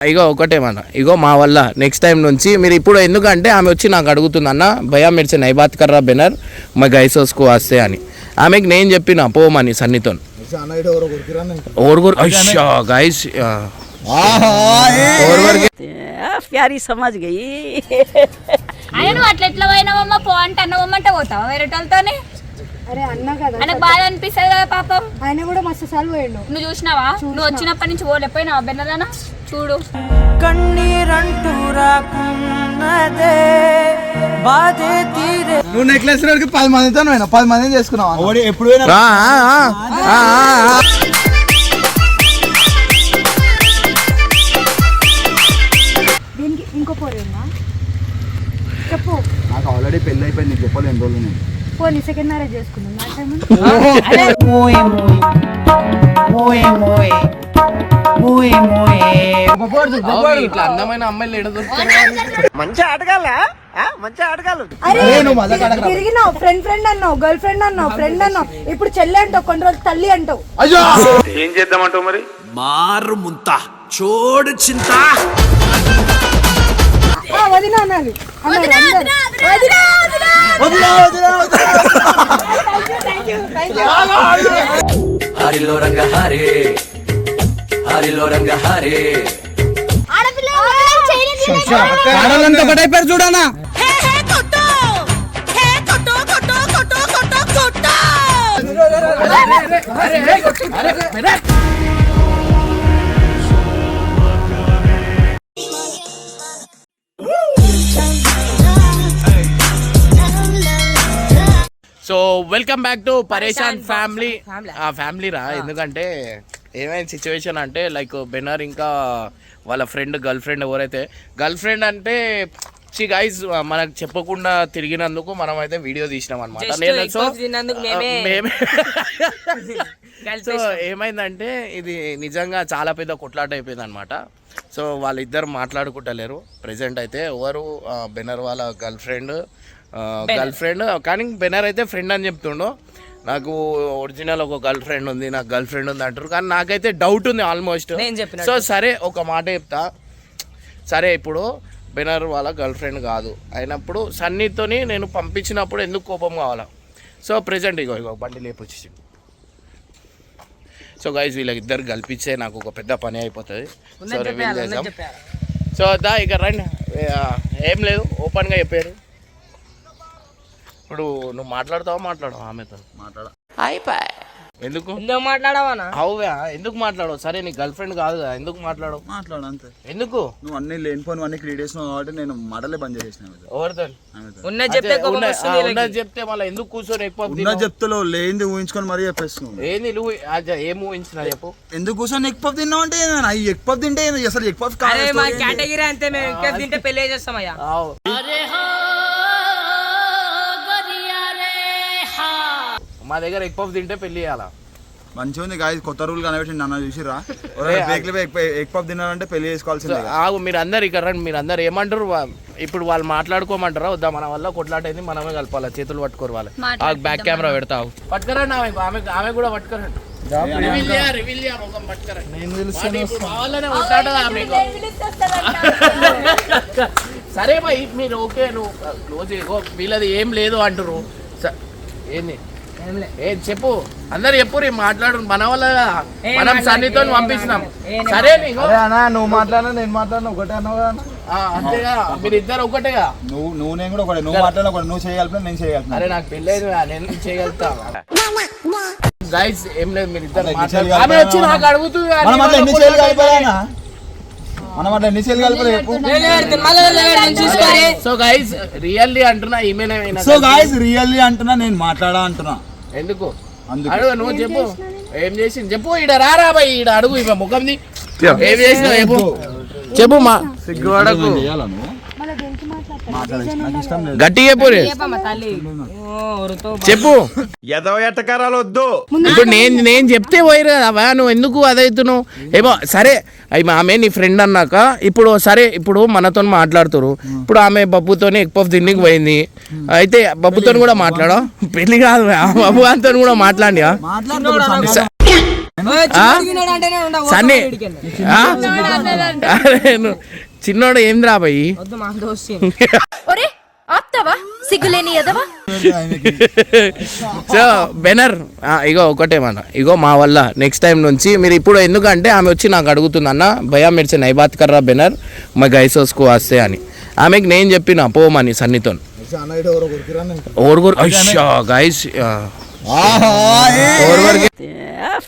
ఇగో ఒకటే మన ఇగో మా వల్ల నెక్స్ట్ టైం నుంచి మీరు ఇప్పుడు ఎందుకంటే ఆమె వచ్చి నాకు అడుగుతుంది అన్న భయా మెర్చి నైబాత్ కర్రా బెనర్ మా గైస్ గైసోస్కు వస్తే అని. ఆమెకి నేను చెప్పిన పోమని సన్నితో. గైస్ ప్యారీ సమాజ్ గయి అయ్యా నువ్వు అట్లా ఎట్లా పోయినావమ్మా? పో అంటే అన్నవమ్మంటే పోతావా అరే అన్న కదా ఆయనకు బాధ అనిపిస్తుంది కదా పాపం. ఆయన కూడా మస్తు సార్లు పోయిండు. నువ్వు చూసినావా? నువ్వు వచ్చినప్పటి నుంచి పోలేకపోయినావా బెన్నదానా? చూడు. కన్నీరంటూ రాకున్నదే బాధే తీరే. నువ్వు నెక్లెస్ రోడ్కి పది మందితో పోయినా పది మందిని చేసుకున్నావు? ఎప్పుడు పోనీ సెకండ్ మ్యారేజ్ చేసుకున్నాం నా time muy, muy, muy, muy, muy, muy. ఇట్లా అందమైన అమ్మాయిలు ఎడ నువ్వు మజాక్ ఆడకురా. తిరిగినావు ఫ్రెండ్ ఫ్రెండ్ అన్నావు గర్ల్ ఫ్రెండ్ అన్నావు ఫ్రెండ్ అన్నావు. ఇప్పుడు చెల్లి అంటావు కొన్ని రోజులు తల్లి అంటావు. అయ్యో! ఏం చేద్దామంటావు మరి? మారు ముంత చోడు చింత. అనాలి. వదినా. హరిలో రంగ హరే హరిలో రంగ హరే చూడనా? So welcome back to Pareshan family ఆ ఫ్యామిలీ రా. ఎందుకంటే ఏమైనా సిచ్యువేషన్ అంటే లైక్ బెనర్ ఇంకా వాళ్ళ ఫ్రెండ్ గర్ల్ ఫ్రెండ్ ఎవరైతే గర్ల్ ఫ్రెండ్ అంటే సి గైజ్ మనకు చెప్పకుండా తిరిగినందుకు మనం అయితే వీడియో తీసినాం అనమాట నేను సో మేమే- సో. ఏమైందంటే ఇది నిజంగా చాలా పెద్ద కొట్లాట అయిపోయింది అనమాట సో వాళ్ళిద్దరు మాట్లాడుకుంటలేరు. ప్రెసెంట్ అయితే ఎవరు బెనర్ వాళ్ళ గర్ల్ ఫ్రెండ్ గర్ల్ ఫ్రెండ్ కానీ బెనర్ అయితే ఫ్రెండ్ అని చెప్తుండు. నాకు ఒరిజినల్ ఒక గర్ల్ ఫ్రెండ్ ఉంది నాకు గర్ల్ ఫ్రెండ్ ఉంది అంటారు. కానీ నాకైతే డౌట్ ఉంది ఆల్మోస్ట్. సో సరే ఒక మాట చెప్తా. సరే ఇప్పుడు బెనర్ వాళ్ళ గర్ల్ ఫ్రెండ్ కాదు. అయినప్పుడు సన్నీతోని నేను పంపించినప్పుడు ఎందుకు కోపం కావాలా? సో ప్రెసెంట్ ఇగో ఇగో బండి లేపొచ్చేసి సో గైజ్ వీళ్ళకి ఇద్దరు కల్పించే నాకు ఒక పెద్ద పని అయిపోతుంది. సో రివీల్ చేద్దాం. సో దా ఇక రండి. ఏం లేదు ఓపెన్గా చెప్పారు. ఇప్పుడు నువ్వు మాట్లాడతావా మాట్లాడవా ఆమెతో? మాట్లాడ. ఎందుకు? ఎందుకు మాట్లాడవానా? అవువా ఎందుకు మాట్లాడవు? సరే నీ గర్ల్ ఫ్రెండ్ కాదు కదా ఎందుకు మాట్లాడవు? మాట్లాడు అంతే. ఎందుకు? నువ్వు అన్ని లేనిపోని అన్ని క్రియేట్ చేసినావు కాబట్టి నేను మాటలే బంద్ చేసేసిన ఆమెతో. ఎవరితో. ఉన్నది చెప్తే కోపం ఉన్న- వస్తుంది వీళ్ళకి. చెప్తే మళ్ళీ ఎందుకు కూర్చొని ఎక్కువ ఉన్న తినవు? చెప్తలో లేనిది ఊహించుకొని మరీ చెప్పేస్తున్నావు. ఏంది నువ్వు? అజ- ఏం ఊహించినా చెప్పు. ఎందుకు కూర్చొని ఎగ్ పఫ్ తిన్నావు అంటే ఈ ఎగ్ పఫ్ తింటే? అసలు ఎగ్ పఫ్ అరే మా కేటగిరీ అంతే మేము ఇంకా తింటే పెళ్ళి చేస్తామయ్యా ఆవ్. మా దగ్గర ఎగ్ పఫ్ తింటే పెళ్ళి చేయాలా? మంచిగా ఉంది గాయ కొత్త రూల్ కనిపెట్టి నన్ను చూసిరా బేక్లీ ఎగ్ పఫ్ తిన్నారంటే పెళ్ళి చేసుకోవాల్సిందే ఆగు మీరు అందరు ఇక్కడ రండి మీరు అందరు ఏమంటారు? ఇప్పుడు వాళ్ళు మాట్లాడుకోమంటారా? వద్దా మన వల్ల కొట్లాట అయింది మనమే కలపాలి చేతులు పట్టుకోరు వాళ్ళు. ఆ బ్యాక్ కెమెరా పెడతావు పట్టుకరండి ఆమె ఆమె ఆమె కూడా పట్టుకరండి. కొట్లాటదా? సరే మీరు ఓకే నువ్వు క్లోజ్ వీళ్ళది ఏం లేదు అంటారు స- ఏంది? ఏ చెప్పు. అందరు చెప్పు రే మాట్లాడు. మన వల్ల మనం సన్నితో పంపించినాం ఏ సరే నువ్వు మాట్లాడినా నేను మాట్లాడినా ఒకటే అన్నావు అంతేగా. మీరు ఇద్దరు ఒకటేగా. నువ్వు నువ్వు నేను కూడా ఒకటే. నువ్వు మాట్లాడినా ఒకటి. నువ్వు చేయగలిపినా నేను చేయగలుగుతాను అరే నాకు పెళ్ళైంది నేను చేయగలుగుతా గైస్ ఏం లేదు మీరు ఇద్దరు ఆమె వచ్చి నాకు అడుగుతుంది మనం అట్లా ఎన్ని చేయాలి కలిపారా మనం అట్లా ఎన్ని చేయాలి కలిపారా చెప్పు. చూసుకోరే సో గైస్ రియల్లీ అంటున్నా ఈమెనే సో గాయస్ రియల్లీ అంటున్నా నేను మాట్లాడా అంటున్నా. ఎందుకు. అడుగు నువ్వు చెప్పు. ఏం చేసింది? చెప్పు ఈడ రారా బాయ్ ఈడ అడుగు ఇవ ముఖంది. ఏం చేసినావు? చెప్పు. చెప్పు. మా సిగ్గుపడకు. నేను గట్టి చెప్పు ఎదవ ఎట్టకారాలు వద్దు. ఇప్పుడు నేను నేను చెప్తే పోయిరు కదా అవా నువ్వు ఎందుకు అదవుతున్నావు ఏమో సరే అవి ఆమె నీ ఫ్రెండ్ అన్నాక ఇప్పుడు సరే ఇప్పుడు మనతో మాట్లాడుతురు ఇప్పుడు ఆమె బబ్బుతోనే ఎక్కువ తిన్నికి పోయింది. అయితే బబ్బుతో కూడా మాట్లాడా? పెళ్ళి కాదు ఆ బబ్బు అంతో కూడా ఉండవు సన్నీ. చిన్నోడు ఏం రాబాయి సో బెనర్ ఇగో ఒకటే మన. ఇగో మా వల్ల నెక్స్ట్ టైం నుంచి. మీరు ఇప్పుడు ఎందుకంటే ఆమె వచ్చి నాకు అడుగుతుంది అన్న భయ మెర్చి నైబాత్ కర్రా బెనర్ మా గైస్ గైసోస్కు వస్తే అని. ఆమెకి నేను చెప్పిన పోమని సన్నితో గైస్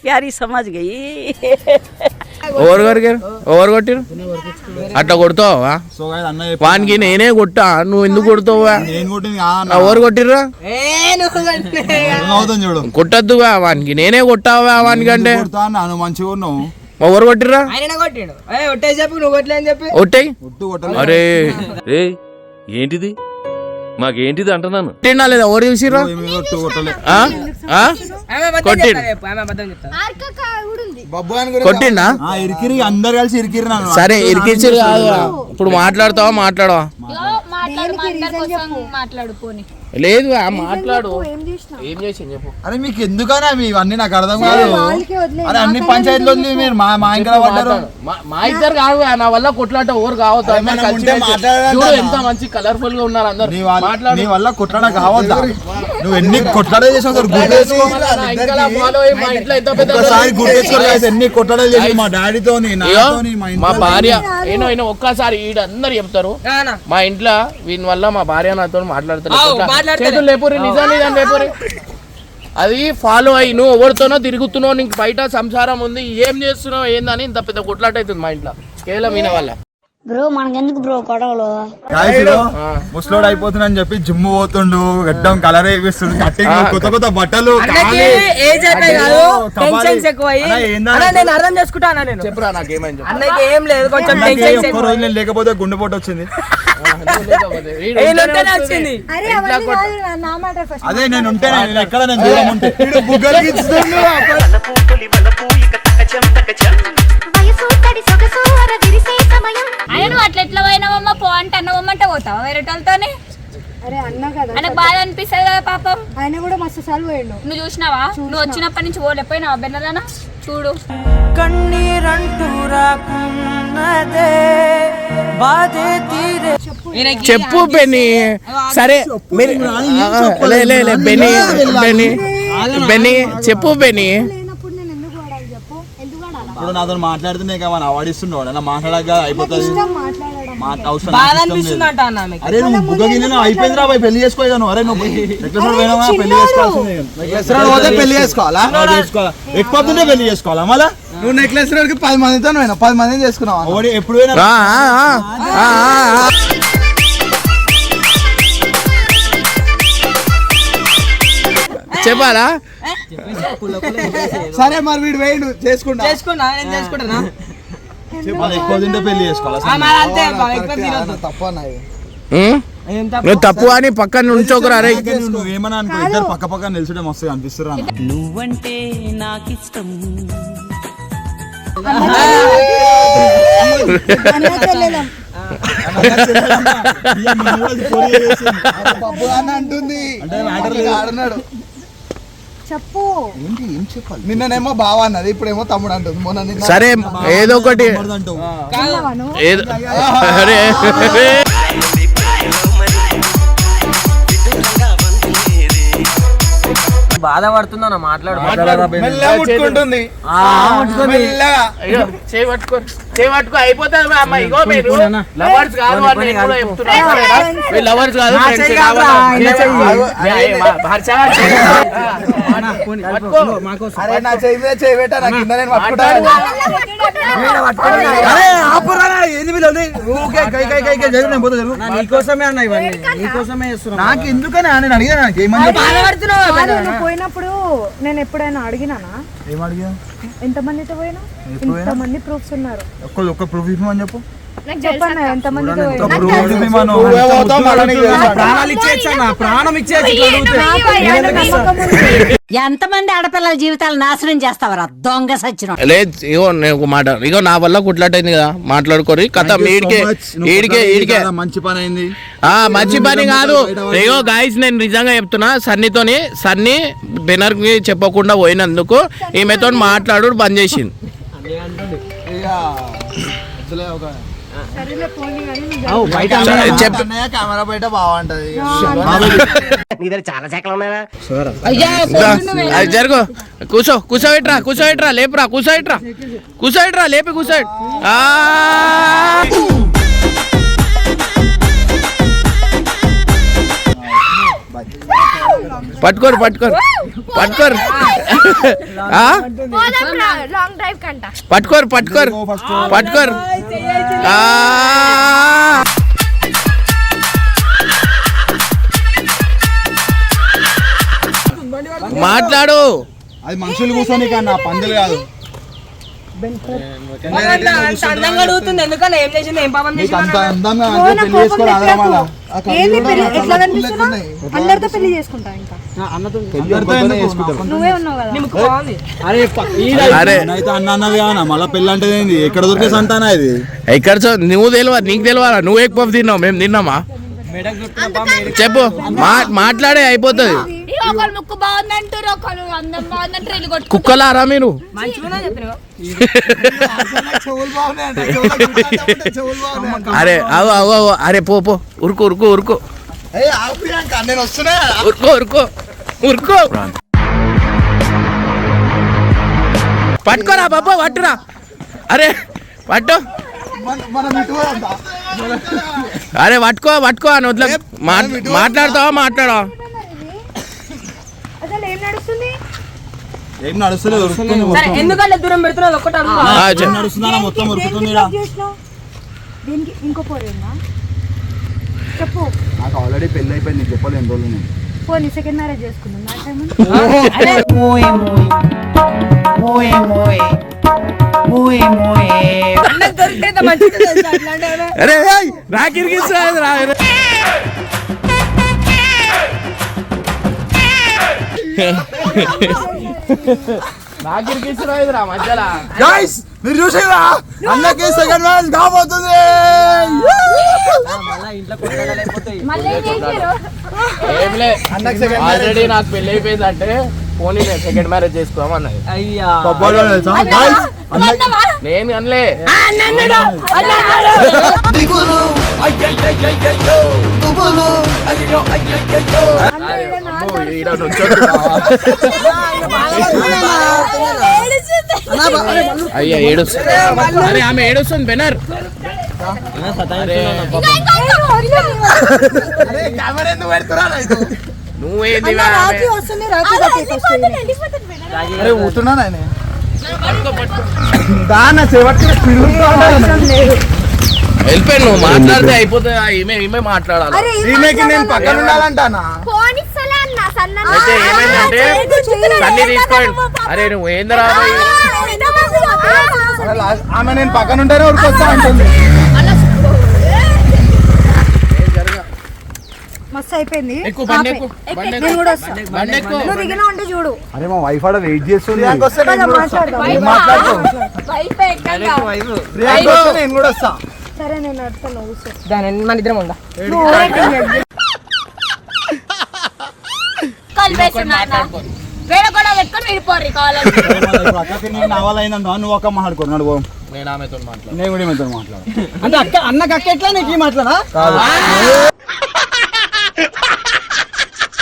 ప్యారీ సమాజ్ గయి गई ఓరుగరికి ఓవర్ కొట్టిరు అట్లా కొడతావా వానికి నేనే కొట్టా. నువ్వు ఎందుకు కొడతావా. ఓవర్ కొట్టిర్రా? కొట్టద్దుగా వానికి. నేనే కొట్టావా వానికంటే? ఓవర్ కొట్టిర్రా? ఒట్టేయ్ అరే. ఏయ్ ఏంటిది? మాకేంటిది అంటున్నాను? లేదా? కొట్టిండు. కొట్టిండా? ఇరికిరి అందరు కలిసి ఇరికిరి సరే ఇరికించిరు కాదు ఇప్పుడు మాట్లాడతావా? మాట్లాడవా? మాట్లాడు లేదు ఆ మాట్లాడు. ఏం చేసింది చెప్పు. అరే మీకు ఎందుకన్నా మీ ఇవన్నీ నాకు అర్థం కాదు. అరే అన్ని పంచాయతీలు మీరు. మా మా ఇంకా పడ్డారు. మా- ఇద్దరు కాదు నా వల్ల కొట్లాట ఓవర్ కావద్దు. ఎంత మంచి కలర్ఫుల్గా ఉన్నారు అందరు. మాట్లాడు నీ వల్ల కొట్లాడ కావద్దా? నువ్వు ఎన్ని కొట్లాడే చేసావు సార్? ఒక్కసారి ఎన్ని కొట్లాడే చేసి మా డాడీతో మా భార్య. ఏనో ఏనో ఒక్కసారి ఈడందరు చెప్తారు. మా ఇంట్లో వీని వల్ల మా భార్య నాతో? మాట్లాడతలే. చేతులు లేపురి నిజం నిజం లేపురి అది ఫాలో అయ్యి నువ్వు ఎవరితోనో తిరుగుతున్నావు నీకు బయట సంసారం ఉంది ఏం చేస్తున్నావు ఏందని ఇంత పెద్ద కొట్లాట అవుతుంది మా ఇంట్లో. కేవలం ఈయన వల్ల బ్రో మనకెందుకు బ్రో గొడవలు ముసలోడు అయిపోతున్నా అని చెప్పి జిమ్ పోతుండు గడ్డం కలర్ వేపిస్తుండు కట్టింగ్ కొత్త కొత్త బట్టలు నేను అర్థం చెప్పురా నాకేమైంది చెప్పు. అన్నకి ఏం లేదు కొంచెం నాకు టెన్షన్స్ ఒక్క రోజు నేను లేకపోతే గుండెపోటు వచ్చింది. అదే నేను ఎక్కడ నేను దూరం ఉంటే. ఆయన అట్లా ఎట్లా పోయినావమ్మా? పో అంటే అన్నవమ్మంటే పోతావా వేరే వాళ్ళతోనే అరే అన్న కదా ఆయనకు బాధ అనిపిస్తుంది కదా పాపం. ఆయన కూడా మస్తు సార్లు పోయిండు. నువ్వు చూసినావా? నువ్వు వచ్చినప్పటి నుంచి పోలేకపోయినావా బెన్నదానా చూడు. కన్నీరంటూ రాకున్నదే. బాధే తీరే. చెప్పు బెని సరే మీరు ఆ, లే లే లే బెని బెని బెని చెప్పు బెని ఇప్పుడు నాతో మాట్లాడుతున్నాయి కదా నా మాట్లాడక అయిపోతుంది. అరే నువ్వు అయిపోయింది రా పెళ్ళి చేసుకోను అరే నువ్వు నెక్లెస్ రోడ్ పోయినావా? పెళ్ళి చేసుకోవాల్సిందే నెక్లెస్ రోడ్ పోతే పెళ్ళి చేసుకోవాలా? చేసుకోవాలా? ఎక్కువ పెళ్ళి చేసుకోవాలా? మళ్ళా? నువ్వు నెక్లెస్ రోడ్కి పది మందితో పోయినా పది మందిని చేసుకున్నావు? ఎప్పుడు పోయినా చెప్పాలా? సరే మరి వీడు వేయండు చేసుకుంటా. చేసుకున్నా నేను చేసుకుంటానా? ఎక్కువ తింటే పెళ్ళి చేసుకోవాలా? తప్ప? నువ్వు తప్పు అని పక్కన ఉంచోకురా రే. అందుకే నువ్వు నువ్వేమన్నా అనుకో ఇద్దరు పక్క పక్క నిల్చుంటే మస్తు అనిపిస్తురా నువ్వంటే పప్పు అని అంటుంది. ఆడున్నాడు. చెప్పు. ఏంటి ఏం చెప్పాలి? నిన్ననేమో బావ అన్నది ఇప్పుడేమో తమ్ముడు అంటుంది. మొన్న నిన్న సరే ఏదో ఒకటి ఏదో అరే. బాధపడుతుందన్న మాట్లాడు. మెల్లగా ముట్టుకుంటుంది. మెల్లగా. అయ్యో, అయిపోతుంది అమ్మ. ఇగో మీరు లవర్స్ కాదు అని నేను కూడా లవర్స్ కాదు ఫ్రెండ్స్ నీకోసమే అన్న ఇవన్నీ. నీకోసమే చేస్తున్నా. నాకు ఎందుకని నేను అడిగా నాకు? ఏమని చెప్పు? బాధపడుతున్నావు? కాదు, నువ్వు పోయినప్పుడు నేను ఎప్పుడైనా అడిగినానా? ఏం అడిగా ఎంత మందితో పోయినా ఎప్పుడు పోయినా? ఇంత మంది ప్రూఫ్స్ ఉన్నారు? ఒక్క ఒక్క ప్రూఫ్ ఇవ్వమని చెప్పు. ప్రాణం. ఎంతమంది ఆడపిల్లల జీవితాలు నాశనం చేస్తావరా? దొంగ సచ్చిన లేదు ఇగో నేను మాట ఇగో నా వల్ల కుట్లాటైంది కదా మాట్లాడుకోరి కథ ఈడికే ఈడికే ఈడికే. మంచి పని అయింది. ఆ మంచి పని కాదు. ఇగో గాయస్ నేను నిజంగా చెప్తున్నా సన్నీతోని సన్నీ బెనర్కి చెప్పకుండా పోయినందుకు ఈమెతో మాట్లాడు బంద్ చేసింది. బయట కెమెరా బయట బాగుంటది. అది జరుగు. కూర్చో కూర్చోబెట్రా కూర్చోబెట్రా లేపురా కూర్చోబెట్రా కూర్చోబెట్రా లేపి కూర్చోబెట్ ఆ. పట్టుకోరు పట్టుకోరు. పట్టుకోరు. ఆ? లాంగ్ డ్రైవ్ కంట. పట్టుకోరు పట్టుకోరు. పట్టుకోరు. మాట్లాడు. అది మనుషులు కూర్చొని కన్నా పందులు కాదు. అంత అంత అందంగా అడుగుతుంది ఎందుకన్నా ఏం చేసింది ఏం పాపం నీకు అంత చేసింది అందంగా ఓ, అంటే నా పెళ్ళి కోపం చేసుకోవాలి ఆదరా తెప్పాకు. మళ్ళా ఏంది పెళ్ళి ఎట్లా కనిపిస్తున్నా అందరితో పెళ్ళి చేసుకుంటా ఇంకా అందరితో ఎందుకు? చేసుకుంటారు నువ్వే ఉన్నావు కదా నీకు బాగుంది అరే అరే అయితే అన్న అన్నది కానా మళ్ళీ పెళ్ళి అంటే ఏంది ఎక్కడ దొరికే సంతానా ఇది ఎక్కడ చూ- నువ్వు తెలియదు నీకు తెలియదా నువ్వు ఎక్కువ తిన్నావు మేము తిన్నామా చెప్పు. మా మాట్లాడే అయిపోతుంది. ముక్కు బాగుందంటారు కుక్కలారా మీరు? అరే అవు అవు అవు. అరే పో పో. ఉరుకు ఉరుకు ఉరుకు. నేను వస్తున్నా. ఉరుకో ఉరుకో. ఉరుకో. పట్టుకోరా బాబా పట్టురా. అరే పట్టు. అరే పట్టుకో పట్టుకో అని వదిలే. మాట్లాడతావా మాట్లాడవా అసలు ఏం నడుస్తుంది ఏం నడుస్తలేదు ఉరుకుతుంది సరే మొత్తం. ఎందుకంటే దూరం పెడుతున్నది ఒక్కటి అడుగు. ఆ, ఏం చెప్పు. నడుస్తుందా మొత్తం ఉరుకుతుంది దేనికి ఈడ. love చేసినావు? దీనికి ఇంకో పోరేనా చెప్పు. నాకు ఆల్రెడీ పెళ్ళి అయిపోయింది నీకు చెప్పలేను రోజులు నేను. పోనీ సెకండ్ మ్యారేజ్ చేసుకున్నాం నా టైం అన్నకు దొరికితే మంచిగా తెలుసా అట్లాంటి ఏమైనా? అరే నాకు ఇరికిస్తుంది రా. నాకు ఇరికిస్తుంది రా మధ్యలో. గైస్ మీరు చూసేదా అన్నకి సెకండ్ మ్యాచ్ కాబోతుంది. ఆల్రెడీ నాకు పెళ్ళి అయిపోయింది పోనీ సెకండ్ మ్యారేజ్ చేసుకోమన్నది అయ్యా? నేను అనలే. అయ్యా ఏడుస్తుంది. అరే ఆమె ఏడుస్తుంది బెనర్. అరే కెమెరా ఎందుకు పెడుతురా నాకు? నువ్వేంది అన్న రాఖీ వస్తుంది రాఖీ కట్టే ఫస్ట్ అరే ఊతున్నా నేను వెళ్ళిపోయి నువ్వు మాట్లాడితే అయిపోతుంది ఆ, ఈమె ఈమె మాట్లాడాలి? ఈమెకి నేను? పక్కన ఉండాలంటానా? అన్న అయితే ఏమైందంటే. తల్లి తీసుకోండి అరే నువ్వు ఏందిరా ఆమె నేను పక్కన ఉంటేనే ఉరికొస్తా అంటుంది. మస్తు అయిపోయింది. నేను కూడా వస్తా. నువ్వు దిగినా చూడు. అరే మా వైఫ్ ఆడ వెయిట్ చేస్తుంది. నేను కూడా వస్తా. మాట్లాడదాం. నువ్వు మాట్లాడుకో వైఫ్ ఎక్కంగా. ప్రియాంక వస్తే నేను కూడా వస్తా. సరే నేను నడుస్తాను దాని మన ఇద్దరం ఉందా? నువ్వు నేను ఆమెతో మాట్లాడు నేను కూడా మాట్లాడు అంటే అక్క అన్నకి అక్క ఎట్లా నీకు మాట్లాడా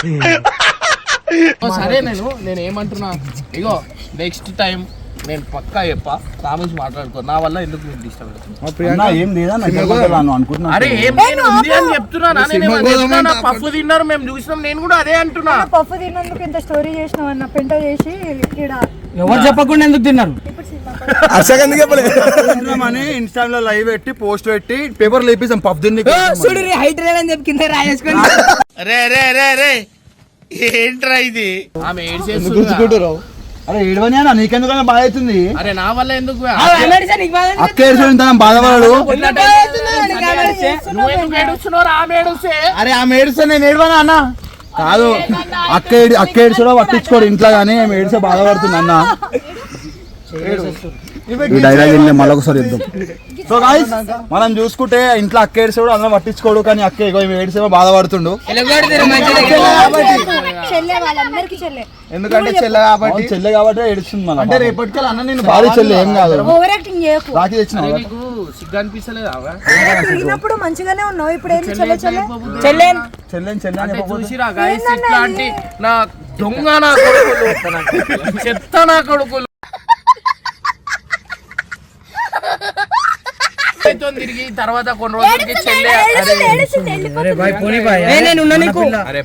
సరే నేను నేను ఏమంటున్నా ఇగో నెక్స్ట్ టైం నేను పక్కా చెప్పా ప్రామిస్ మాట్లాడుకో. నా వల్ల ఎందుకు నేను డిస్టర్బ్ అరే ఏం నేను ఉంది అని చెప్తున్నా నేను ఏమన్నా చెప్తున్నా? పప్పు తిన్నారు మేము చూసినాం నేను కూడా అదే అంటున్నా. పప్పు తిన్నందుకు ఇంత స్టోరీ చేసినావు అన్న పెంట చేసి ఇక్కడ. ఎవరు చెప్పకుండా ఎందుకు తిన్నారు? ఎందుకు చెప్పలేదు? అని ఇన్స్టాగ్రామ్లో లైవ్ పెట్టి పోస్ట్ పెట్టి పేపర్ లేపిస్తాం పబ్ దిన్ని చూడు హైట్ లేదని చెప్పి కింద రాయేసుకొని. రే రే రే రే. ఏంట్రా ఇది? ఆమె ఏడ్ చేస్తుంది అరే ఏడవని అన్న నీకెందుకన్నా బాధ అవుతుంది? అరే నా వల్ల ఎందుకు అక్క బాధపడడు. ఏడుస్తున్నావు? ఆమె ఏడుస్తే. అరే ఆమె ఏడుస్తే నేను ఏడవనా అన్న? కాదు అక్క ఏడి అక్క ఏడుసో పట్టించుకోడు ఇంట్లో కానీ ఆమె ఏడిసే బాధపడుతుంది అన్న. ఈ డైలాగ్ వెళ్ళి మళ్ళీ ఒకసారి ఇద్దాం సో గాయస్ మనం చూసుకుంటే ఇంట్లో అక్క ఏడిసాడు అందరం పట్టించుకోడు కానీ అక్క ఇగో బాధపడుతుండు. చెల్లె వాళ్ళందరికి చెల్లె. ఎందుకంటే చెల్ల కాబట్టి చెల్లె కాబట్టి ఏడుస్తుంది మన అంటే రేపటికి అన్న నేను సారీ చెల్లె ఏం కాదు. ఓవర్ యాక్టింగ్ చేయకు. రాఖీ తెచ్చిన నీకు సిగ్గు అనిపిస్తలేదా తిరిగినప్పుడు మంచిగానే ఉన్నావు. ఇప్పుడు ఏంటి చెల్లె చెల్లె? చెల్లెని చెల్లె. అని అంటే చెప్పకపోతే చూసిరా గాయస్ ఇట్లాంటి నా దొంగ నా కొడుకులు. చెత్త నా కొడుకులు. అయితే తిరిగి తర్వాత కొన్ని రోజులకి చెల్లె అరే నేను ఉన్నా నీకు? అరే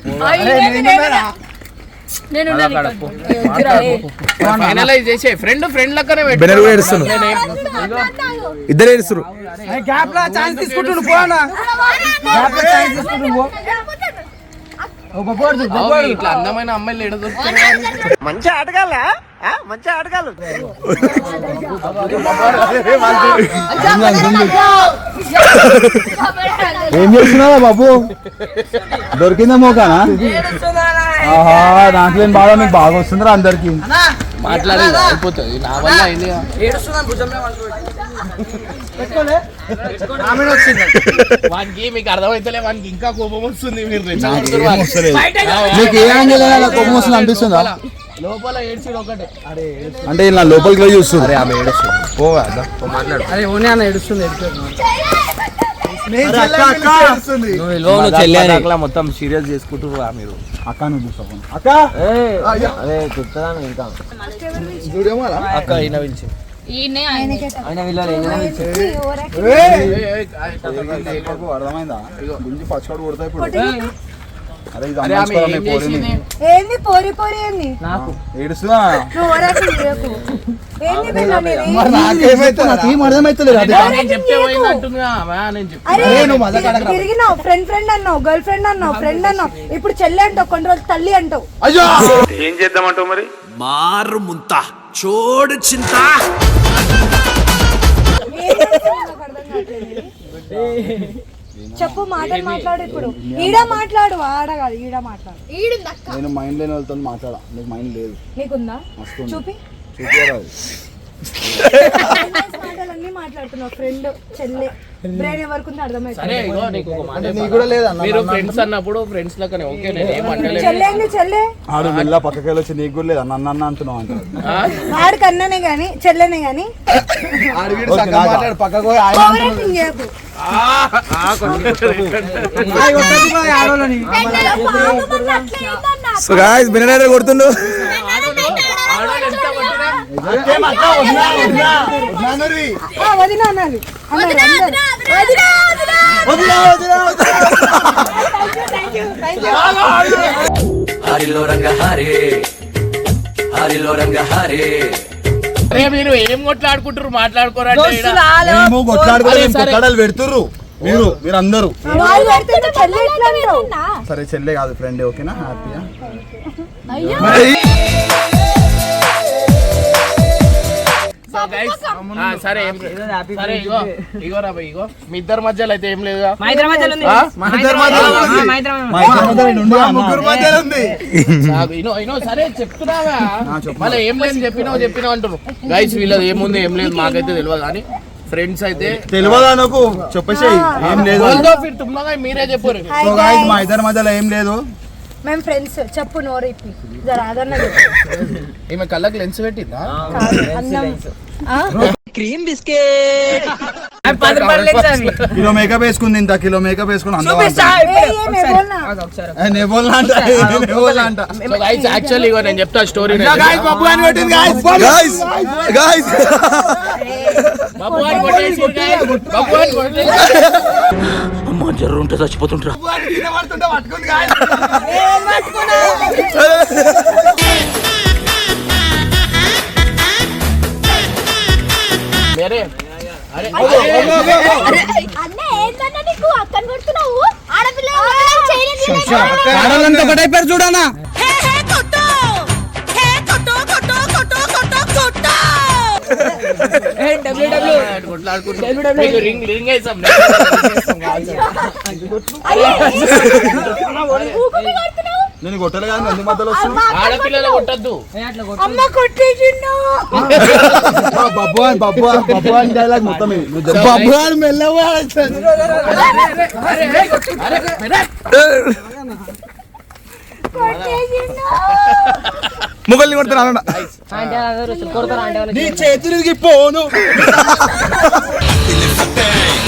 ఫైనలైజ్ చేసే ఫ్రెండ్ ఫ్రెండ్ లెక్కనే బెనర్ కూడా. ఇద్దరు ఏడుస్తారు గ్యాప్ లా ఛాన్స్ తీసుకుంటుండు పోనా? గ్యాప్ లా ఛాన్స్ తీసుకుంటుండు పో. ఇట్లా అందమైన అమ్మాయిలు ఎడ దొరుకుతారు ఏం చేస్తున్నావా బాబు? దొరికిందా మోకానా? ఆహా లేని బాధ? మీకు బాగా వస్తుందిరా అందరికి. మాట్లాడి అయిపోతుంది. నా వల్ల అయింది ఆమె వచ్చింది. వానికి మీకు అర్థమైతలే వానికి ఇంకా కోపం వస్తుంది మీరు. మీకు ఏ కోపం వస్తుంది అనిపిస్తుందా? లోపల ఏడ్చిడు ఒకటే అంటే ఇలా లోపలికి పోయి చూస్తుంది ఆమె అరే ఓనే అన్న ఏడుస్తుంది. అట్లా మొత్తం సీరియస్ చేసుకుంటారు మీరు అక్క నువ్వు అక్క అక్క ఈయనే ఆయన ఓవర్ యాక్టింగ్ అర్థమైందా గుంజి పచ్చడి కొడతా ఇప్పుడు ఏంది పోరి పోరి ఏంది? తిరిగినావు. ఫ్రెండ్ ఫ్రెండ్ అన్నావు గర్ల్ ఫ్రెండ్ అన్నావు ఫ్రెండ్ అన్నావు. ఇప్పుడు చెల్లి అంటావు కొన్ని రోజులు తల్లి అంటావు. అయ్యో! ఏం చేద్దామంటావు మరి? మారు ముంత చోడు చింత. ఏం చెప్పు మాటలు మాట్లాడు ఇప్పుడు. ఈడ మాట్లాడు ఆడ కాదు ఈడ మాట్లాడు. నేను మైండ్ లేని వాళ్ళతో మాట్లాడా? నీకు మైండ్ లేదు. నీకుందా. చూపి. చూపిరాదు మాట్లాడుతున్నావు ఫ్రెండ్ చెల్లె. బ్రెయిన్ ఎవరికి ఉందో మీరు ఫ్రెండ్స్ అన్నప్పుడు ఫ్రెండ్స్ ఓకే నేను చెల్లె ఏంది చెల్లె? ఆడు వెళ్ళా పక్కకి వెళ్ళి వచ్చి నీకు కూడా లేదు? నన్ను అన్న అంటున్నావు అంటే. వాడికి అన్ననే గాని చెల్లెనే గాని. ఆడిగిడు సగం మాట్లాడు పక్కకు పోయి ఆయన చేయకు. సో గాయ్స్ కొడుతుండు నాన్నోరి. ఆ, వదిన అనాలి అన్నారు అందరు. హరిలో రంగ హరే. హరిలో రంగ హరే. అరే మీరు ఏం కొట్లాడుకుంటారు. కొట్లాడాలి పెడుతుర్రు. మీరు మీరు అందరూ? సరే చెల్లె కాదు ఫ్రెండ్ ఓకేనా? హ్యాపీయా Guys, ఆ, సరే ఏం సరే ఇగో ఇగో రా ఇగో. మీ ఇద్దరి మధ్యలో అయితే ఏం ఇనో సరే చెప్తున్నావా. మళ్ళీ ఏం లేదు చెప్పినావు చెప్పినావు అంటారు గైస్ వీళ్ళది ఏముంది ఏం లేదు మాకైతే తెలియదు కానీ ఫ్రెండ్స్ అయితే తెలియదా నాకు? చెప్పేసి ఏం లేదు మీరే చెప్పారు. So guys. మా ఇద్దరి మధ్యలో ఏం లేదు. మేము ఫ్రెండ్స్ చెప్పు నోరు ఇప్పి. జర అదన్న ఈమె కళ్ళకి లెన్స్ పెట్టిందా? అన్నం. ఆ? పది రూపాయలు లేదు అవి. కిలో మేకప్ వేసుకుంది ఇంత కిలో మేకప్ వేసుకుని అందం చూపిస్తా అంటారు. ఏయ్, ఏం ఎవరినా? ఒకసారి. ఏ, అరే చేయలేదు ఆడవాళ్ళంతా ఒకటైపోయారు చూడనా రింగ్ నేను కొట్టలే కానీ ఎందుకు మధ్యలో వస్తున్నా ఆడపిల్లలు కొట్టద్దు. అమ్మ కొట్టేసిండు. బబ్బు అని బబ్బు అని బబ్బు అని డైలాగ్ మొత్తం ఇది. నువ్వు చెప్పు. బబ్బు అని మెల్లగా మొగల్ని కొడుతున్నా నీ చేతులకి పోను.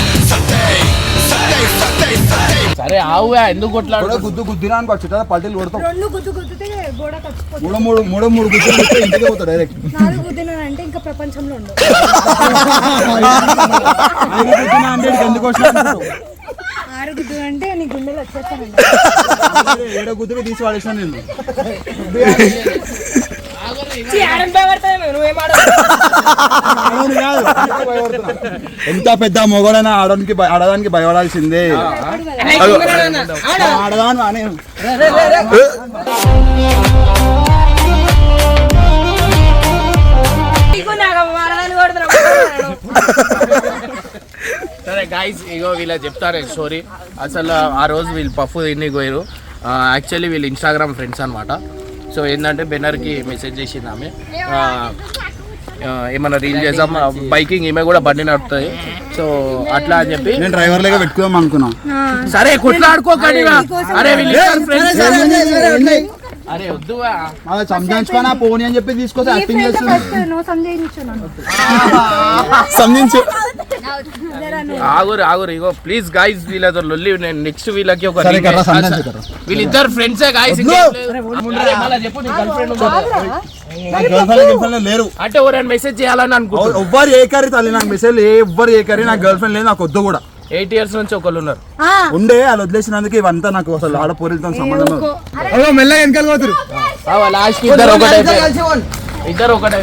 సరే ఆవుగా ఎందుకు కొట్లాడు కూడా గుద్దు గుద్దినా అనుకో చుట్టా పల్టీలు కొడతాం రెండు గుద్దు గుద్దితే గోడ కచ్చిపోతుంది. మూడు మూడు మూడు మూడు గుద్దులు కొడితే ఇంటికి పోతాడు డైరెక్ట్ నాలుగు గుద్దినానంటే ఇంకా ప్రపంచంలో ఉండవు. ఐదు గుద్దినా అంటే ఎందుకు వచ్చినా ఆరు గుద్దునంటే నీ గుండెలు వచ్చేస్తానండి. ఏడో గుద్దుకు తీసి వాడేసిన నేను. ఎంత పెద్ద మొగడైనా ఆడడానికి ఆడదానికి భయపడాల్సిందే. ఆడదాను అనే సరే గాయస్ ఇగో వీళ్ళ చెప్తారు స్టోరీ అసలు ఆ రోజు వీళ్ళు పఫ్ తిన్ని పోయారు యాక్చువల్లీ వీళ్ళు ఇన్స్టాగ్రామ్ ఫ్రెండ్స్ అనమాట సో ఏంటంటే బెనర్కి మెసేజ్ చేసింది ఆమె. ఏమన్నా రీల్ చేద్దాం? బైకింగ్ ఈమె కూడా బండి నడుపుతుంది. సో అట్లా అని చెప్పి నేను డ్రైవర్ లాగా పెట్టుకుందాం అనుకున్నా. సరే కొట్లాడుకోకండి. అరే అరే వద్దు సంజాయించుకొని పోనీ అని చెప్పి తీసుకొచ్చి యాక్టింగ్ నువ్వు సంజయించు. ఆగురు ఆగురు. ఇగో ప్లీజ్ గాయస్ వీళ్ళతో లొల్లి నేను నెక్స్ట్ వీళ్ళకి ఒక. వీళ్ళిద్దరు ఫ్రెండ్సే గాయస్ నీ? నా లేరు. అంటే ఎవరైనా మెసేజ్ చేయాలని అనుకుంటున్నా ఎవ్వరు ఏ కర్రీ తల్లి నాకు మెసేజ్ ఎవ్వరు ఏ కర్రీ నాకు గర్ల్ ఫ్రెండ్ లేదు నాకు వద్దు కూడా. ఎయిట్ ఇయర్స్ నుంచి ఒకళ్ళు ఉన్నారు. ఆ, ఉండే వాళ్ళు వదిలేసినందుకు ఇవంతా నాకు అసలు ఆడ పోరీలతో సంబంధం లేదు. మెల్లగా వెనకాల పోతురు. లాస్ట్ ఇద్దరు ఒకటే ఇద్దరు ఒకటే